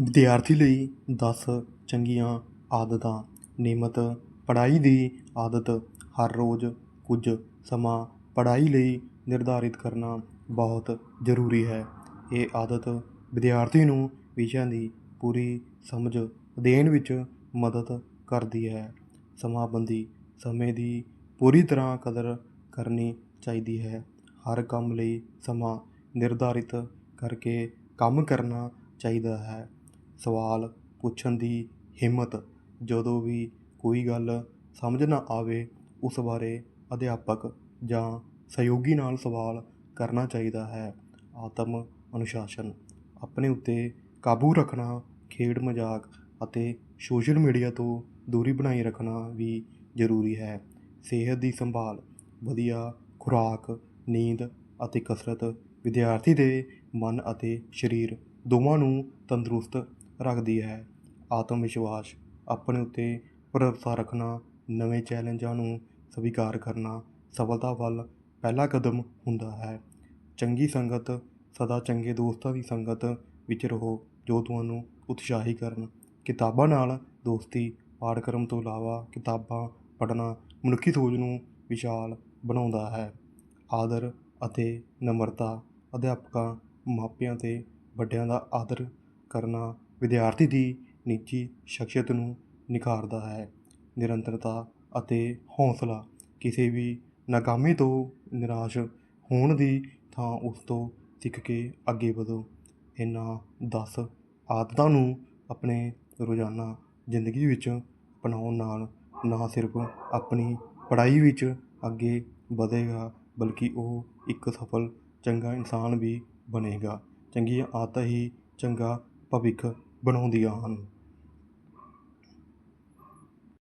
ਵਿਦਿਆਰਥੀ ਲਈ 10 ਚੰਗੀਆਂ ਆਦਤਾਂ, ਨਿਯਮਤ ਪੜ੍ਹਾਈ ਦੀ ਆਦਤ, ਹਰ ਰੋਜ਼ ਕੁਝ ਸਮਾਂ ਪੜ੍ਹਾਈ ਲਈ ਨਿਰਧਾਰਿਤ ਕਰਨਾ ਬਹੁਤ ਜ਼ਰੂਰੀ ਹੈ। ਇਹ ਆਦਤ ਵਿਦਿਆਰਥੀ ਨੂੰ ਵਿਸ਼ਿਆਂ ਦੀ ਪੂਰੀ ਸਮਝ ਦੇਣ ਵਿੱਚ ਮਦਦ ਕਰਦੀ ਹੈ। ਸਮਾਂਬੱਧੀ ਸਮੇਂ ਦੀ ਪੂਰੀ ਤਰ੍ਹਾਂ ਕਦਰ ਕਰਨੀ ਚਾਹੀਦੀ ਹੈ। ਹਰ ਕੰਮ ਲਈ ਸਮਾਂ ਨਿਰਧਾਰਿਤ ਕਰਕੇ ਕੰਮ ਕਰਨਾ ਚਾਹੀਦਾ ਹੈ। ਸਵਾਲ ਪੁੱਛਣ ਦੀ ਹਿੰਮਤ ਜਦੋਂ ਵੀ ਕੋਈ ਗੱਲ ਸਮਝ ਨਾ ਆਵੇ, ਉਸ ਬਾਰੇ ਅਧਿਆਪਕ ਜਾਂ ਸਹਿਯੋਗੀ ਨਾਲ ਸਵਾਲ ਕਰਨਾ ਚਾਹੀਦਾ ਹੈ। ਆਤਮ ਅਨੁਸ਼ਾਸਨ। ਆਪਣੇ ਉੱਤੇ ਕਾਬੂ ਰੱਖਣਾ, ਖੇਡ ਮਜ਼ਾਕ ਅਤੇ ਸੋਸ਼ਲ ਮੀਡੀਆ ਤੋਂ ਦੂਰੀ ਬਣਾਈ ਰੱਖਣਾ ਵੀ ਜ਼ਰੂਰੀ ਹੈ। ਸਿਹਤ ਦੀ ਸੰਭਾਲ। ਵਧੀਆ ਖੁਰਾਕ, ਨੀਂਦ ਅਤੇ ਕਸਰਤ ਵਿਦਿਆਰਥੀ ਦੇ ਮਨ ਅਤੇ ਸਰੀਰ ਦੋਵਾਂ ਨੂੰ ਤੰਦਰੁਸਤ ਰੱਖਦੀ ਹੈ। ਆਤਮ ਵਿਸ਼ਵਾਸ, ਆਪਣੇ ਉੱਤੇ ਭਰੋਸਾ ਰੱਖਣਾ, ਨਵੇਂ ਚੈਲੰਜਾਂ ਨੂੰ ਸਵੀਕਾਰ ਕਰਨਾ ਸਫਲਤਾ ਵੱਲ ਪਹਿਲਾ ਕਦਮ ਹੁੰਦਾ ਹੈ। ਚੰਗੀ ਸੰਗਤ, ਸਦਾ ਚੰਗੇ ਦੋਸਤਾਂ ਦੀ ਸੰਗਤ ਵਿੱਚ ਰਹੋ, ਜੋ ਤੁਹਾਨੂੰ ਉਤਸ਼ਾਹੀ ਕਰਨ। ਕਿਤਾਬਾਂ ਨਾਲ ਦੋਸਤੀ, ਪਾਠਕ੍ਰਮ ਤੋਂ ਇਲਾਵਾ ਕਿਤਾਬਾਂ ਪੜ੍ਹਨਾ ਮਨੁੱਖੀ ਸੋਚ ਨੂੰ ਵਿਸ਼ਾਲ ਬਣਾਉਂਦਾ ਹੈ। ਆਦਰ ਅਤੇ ਨਮਰਤਾ ਅਧਿਆਪਕਾਂ, ਮਾਪਿਆਂ 'ਤੇ ਵੱਡਿਆਂ ਦਾ ਆਦਰ ਕਰਨਾ ਵਿਦਿਆਰਥੀ ਦੀ ਨਿੱਜੀ ਸ਼ਖਸੀਅਤ ਨੂੰ ਨਿਖਾਰਦਾ ਹੈ। ਨਿਰੰਤਰਤਾ ਅਤੇ ਹੌਸਲਾ ਕਿਸੇ ਵੀ ਨਾਕਾਮੀ ਤੋਂ ਨਿਰਾਸ਼ ਹੋਣ ਦੀ ਥਾਂ ਉਸ ਤੋਂ ਸਿੱਖ ਕੇ ਅੱਗੇ ਵਧੋ। ਇਹਨਾਂ 10 ਆਦਤਾਂ ਨੂੰ ਆਪਣੇ ਰੋਜ਼ਾਨਾ ਜ਼ਿੰਦਗੀ ਵਿੱਚ ਅਪਣਾਉਣ ਨਾਲ ਨਾ ਸਿਰਫ ਆਪਣੀ ਪੜ੍ਹਾਈ ਵਿੱਚ ਅੱਗੇ ਵਧੇਗਾ, ਬਲਕਿ ਉਹ ਇੱਕ ਸਫਲ, ਚੰਗਾ ਇਨਸਾਨ ਵੀ ਬਣੇਗਾ। ਚੰਗੀਆਂ ਆਦਤਾਂ ਹੀ ਚੰਗਾ ਭਵਿੱਖ ਬਣਾਉਂਦੀਆਂ ਹਨ।